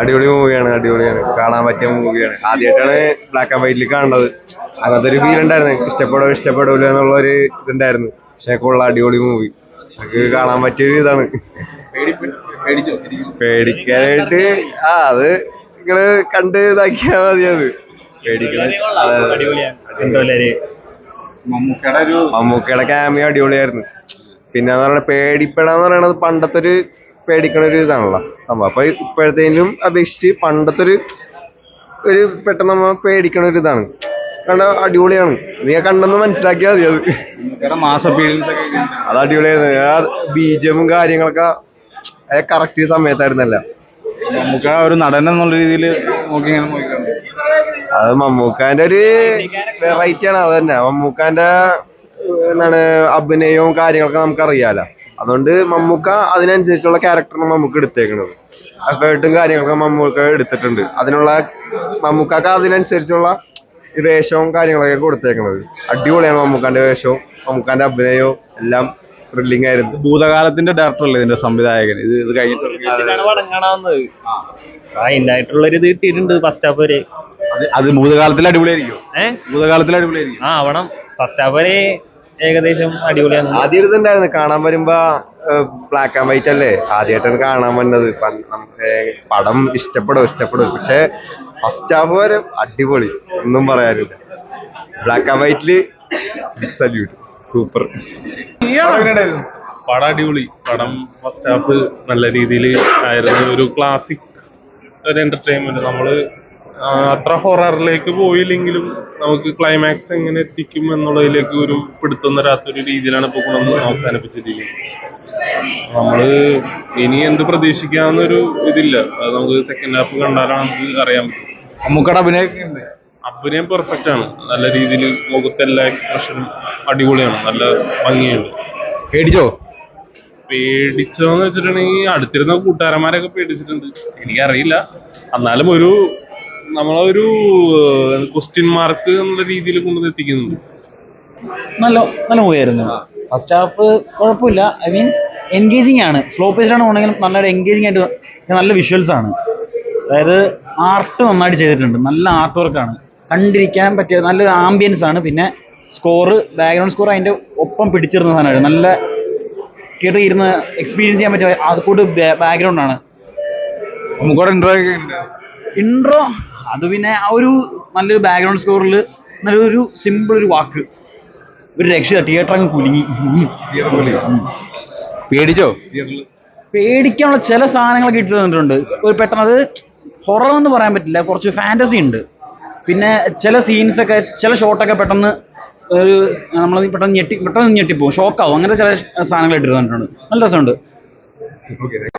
അടിപൊളി മൂവിയാണ് അടിപൊളിയാണ് കാണാൻ പറ്റിയ മൂവിയാണ് ആദ്യമായിട്ടാണ് ബ്ലാക്ക് ആൻഡ് വൈറ്റിൽ കാണുന്നത് അങ്ങനത്തെ ഒരു ഫീൽ ഉണ്ടായിരുന്നു. ഇഷ്ടപ്പെടോ ഇഷ്ടപ്പെടില്ല എന്നുള്ള ഒരു ഇതുണ്ടായിരുന്നു. പക്ഷെ കൊള്ള അടിപൊളി മൂവി നമുക്ക് കാണാൻ പറ്റിയ ഒരു ഇതാണ്. പേടിക്കാനായിട്ട് ആ അത് നിങ്ങൾ കണ്ട് ഇതാക്കിയാ മതി അത്. മമ്മൂക്കയുടെ ക്യാമിയ മമ്മൂക്കയുടെ ക്യാമിയോ അടിപൊളിയായിരുന്നു. പിന്നെ പേടിപ്പെടാന്ന് പറയണത് പണ്ടത്തെ ഒരു പേടിക്കണ ഒരു ഇതാണല്ലോ സംഭവം. അപ്പൊ ഇപ്പോഴത്തേനും അപേക്ഷിച്ച് പണ്ടത്തെ ഒരു ഒരു പെട്ടെന്ന് നമ്മ പേടിക്കണ ഒരു ഇതാണ് കണ്ട അടിപൊളിയാണ്. നീ കണ്ടെന്ന് മനസ്സിലാക്കിയാൽ മതി അത്? അത് അടിപൊളിയായിരുന്നു. ആ ബീജമും കാര്യങ്ങളൊക്കെ കറക്റ്റ് സമയത്തായിരുന്നല്ല. മമ്മൂക്ക ഒരു നടൻ എന്നുള്ള രീതിയിൽ നോക്കി അത് മമ്മൂക്കാന്റെ ഒരു വെറൈറ്റി ആണ്. അത് തന്നെ. മമ്മൂക്കാന്റെ എന്താണ് അഭിനയവും കാര്യങ്ങളൊക്കെ നമുക്ക് അറിയാലോ അതുകൊണ്ട് മമ്മൂക്ക അതിനനുസരിച്ചുള്ള ക്യാരക്ടറാണ് മമ്മൂക്ക എടുത്തേക്കണത്. എഫേർട്ടും കാര്യങ്ങളൊക്കെ മമ്മൂക്ക എടുത്തിട്ടുണ്ട്. അതിനുള്ള മമ്മൂക്കാക്ക് അതിനനുസരിച്ചുള്ള വേഷവും കാര്യങ്ങളൊക്കെ കൊടുത്തേക്കണത്. അടിപൊളിയാണ് മമ്മൂക്കാന്റെ വേഷവും മമ്മൂക്കാന്റെ അഭിനയവും എല്ലാം ത്രില്ലിംഗ് ആയിരുന്നു. ഭൂതകാലത്തിന്റെ ഡയറക്ടർ അല്ലേ ഇതിന്റെ സംവിധായകൻ? ഇത് ഇത് കഴിഞ്ഞിട്ട് ഇതിലാണ് പടം കാണാവുന്നത് ആ. അതിന്റെതായിട്ടുള്ള ഒരു ഇത് കിട്ടിയിട്ടുണ്ട് ഫസ്റ്റ് ഹാഫ് വരെ. അത് ഭൂതകാലത്തിൽ അടിപൊളിയായിരിക്കും. ഭൂതകാലത്തിൽ അടിപൊളിയായിരിക്കും. ആ അവിടെ ഫസ്റ്റ് ഹാഫ് വരെ ഏകദേശം അടിപൊളിയാണ് ആദ്യം ഇതുണ്ടായിരുന്നു. കാണാൻ വരുമ്പോ ബ്ലാക്ക് ആൻഡ് വൈറ്റ് അല്ലേ? ആദ്യമായിട്ടാണ് കാണാൻ വന്നത്. പടം ഇഷ്ടപ്പെടും ഇഷ്ടപ്പെടും. പക്ഷെ ഫസ്റ്റ് ഹാഫ് വരെ അടിപൊളി. ഒന്നും പറയാനില്ല. ബ്ലാക്ക് ആൻഡ് വൈറ്റിൽ സല്യൂട്ട് സൂപ്പർ പടം അടിപൊളി. പടം ഫസ്റ്റ് ഹാഫ് നല്ല രീതിയിൽ ആയിരുന്നു. ഒരു ക്ലാസിക് ഒരു എന്റർടൈൻമെന്റ് നമ്മൾ അത്ര ഹൊററിലേക്ക് പോയില്ലെങ്കിലും നമുക്ക് ക്ലൈമാക്സ് എങ്ങനെ എത്തിക്കും എന്നുള്ളതിലേക്ക് ഒരു പിടുത്തം തരാത്തൊരു രീതിയിലാണ് ഇപ്പോൾ ഗുണം അവസാനിപ്പിച്ചിരിക്കുന്നത് നമ്മൾ ഇനി എന്ത് പ്രതീക്ഷിക്കാവുന്നൊരു ഇതില്ല. അത് നമുക്ക് സെക്കൻഡ് ഹാഫ് കണ്ടാലാണ് നമുക്ക് അറിയാൻ പറ്റും. അഭിനയൊക്കെ അഭിനയം പെർഫെക്റ്റ് ആണ്. നല്ല രീതിയിൽ മുഖത്തെല്ലാ എക്സ്പ്രഷനും അടിപൊളിയാണ്. നല്ല ഭംഗിയുണ്ട്. പേടിച്ചോ? പേടിച്ചോന്ന് വെച്ചിട്ടുണ്ടെങ്കിൽ അടുത്തിരുന്ന കൂട്ടുകാരന്മാരൊക്കെ പേടിച്ചിട്ടുണ്ട്. എനിക്കറിയില്ല. എന്നാലും ഒരു നമ്മളൊരു ക്വസ്റ്റ്യൻ മാർക്ക് എന്നുള്ള രീതിയിൽ കൊണ്ടുവന്ന് എത്തിക്കുന്നു നല്ല നല്ല മൂവിയായിരുന്നു ഫസ്റ്റ് ഹാഫ് കുഴപ്പമില്ല. ഐ മീൻ എൻഗേജിങ് ആണ്. സ്ലോ പേസ്ഡ് ആണ് ഉണ്ടെങ്കിലും നല്ലൊരു എൻഗേജിങ് ആയിട്ട് നല്ല വിഷ്വൽസ് ആണ്. അതായത് ആർട്ട് നന്നായിട്ട് ചെയ്തിട്ടുണ്ട്. നല്ല ആർട്ട് വർക്കാണ് കണ്ടിരിക്കാൻ പറ്റിയ നല്ലൊരു ആംബിയൻസ് ആണ്. പിന്നെ സ്കോറ് ബാക്ക്ഗ്രൗണ്ട് സ്കോർ അതിന്റെ ഒപ്പം പിടിച്ചിരുന്ന സാധനമാണ് നല്ല കേട്ട് ഇരുന്ന് എക്സ്പീരിയൻസ് ചെയ്യാൻ പറ്റിയ അത് കൂട്ട് ബാക്ക്ഗ്രൗണ്ട് ആണ്. ഇൻട്രോ ഇൻട്രോ അത് പിന്നെ ആ ഒരു നല്ലൊരു ബാക്ക്ഗ്രൗണ്ട് സ്കോറിൽ നല്ലൊരു സിമ്പിൾ ഒരു വാക്ക്. ഒരു രക്ഷ തിയേറ്റർ അങ്ങ് കുലുങ്ങി. പേടിച്ചോ? പേടിക്കാനുള്ള ചില സാധനങ്ങളൊക്കെ ഇട്ട് തന്നിട്ടുണ്ട്. ഒരു പെട്ടെന്ന് അത് ഹൊറർ എന്ന് പറയാൻ പറ്റില്ല കുറച്ച് ഫാന്റസി ഉണ്ട്. പിന്നെ ചില സീൻസ് ഒക്കെ ചില ഷോട്ടൊക്കെ പെട്ടെന്ന് ഒരു നമ്മൾ പെട്ടെന്ന് ഞെട്ടി പെട്ടെന്ന് ഞെട്ടിപ്പോവും ഷോക്കാവും അങ്ങനത്തെ ചില സാധനങ്ങൾ ഇട്ടിരുന്നിട്ടുണ്ട് നല്ല രസമുണ്ട്.